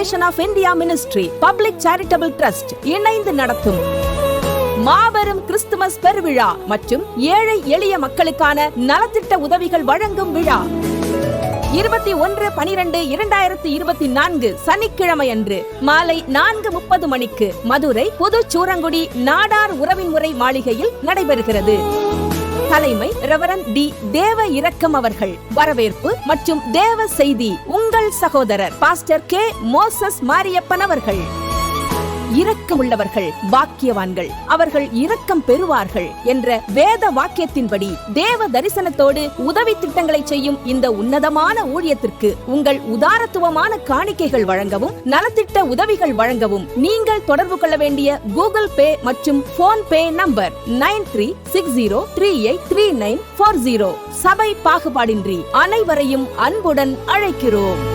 Foundation of India ministry public charitable trust இணைந்து நடத்தும். மாபெரும் கிறிஸ்துமஸ் பெருவிழா மற்றும் ஏழை எளிய மக்களுக்கான நலத்திட்ட உதவிகள் வழங்கும் விழா. இருபத்தி ஒன்று பனிரெண்டு இரண்டாயிரத்தி இருபத்தி நான்கு சனிக்கிழமை அன்று மாலை நான்கு முப்பது மணிக்கு மதுரை புது சூரங்குடி நாடார் உறவின் முறை மாளிகையில் நடைபெறுகிறது. தலைமை ரெவரன் டி தேவ இரக்கம் அவர்கள் வரவேற்பு மற்றும் தேவ செய்தி உங்கள் சகோதரர் பாஸ்டர் கே. மோசஸ் மாரியப்பன் அவர்கள். இரக்கமுள்ளவர்கள் பாக்கியவான்கள் அவர்கள் இரக்கம் பெறுவார்கள் என்ற வேத வாக்கியத்தின்படி தேவ தரிசனத்தோடு உதவி திட்டங்களை செய்யும் இந்த உன்னதமான ஊழியத்திற்கு உங்கள் உதாரத்துவமான காணிக்கைகள் வழங்கவும் நலத்திட்ட உதவிகள் வழங்கவும் நீங்கள் தொடர்பு கொள்ள வேண்டிய கூகுள் பே மற்றும் PhonePe number nine three six zero three eight three nine four zero. சபை பாகுபாடின்றி அனைவரையும் அன்புடன் அழைக்கிறோம்.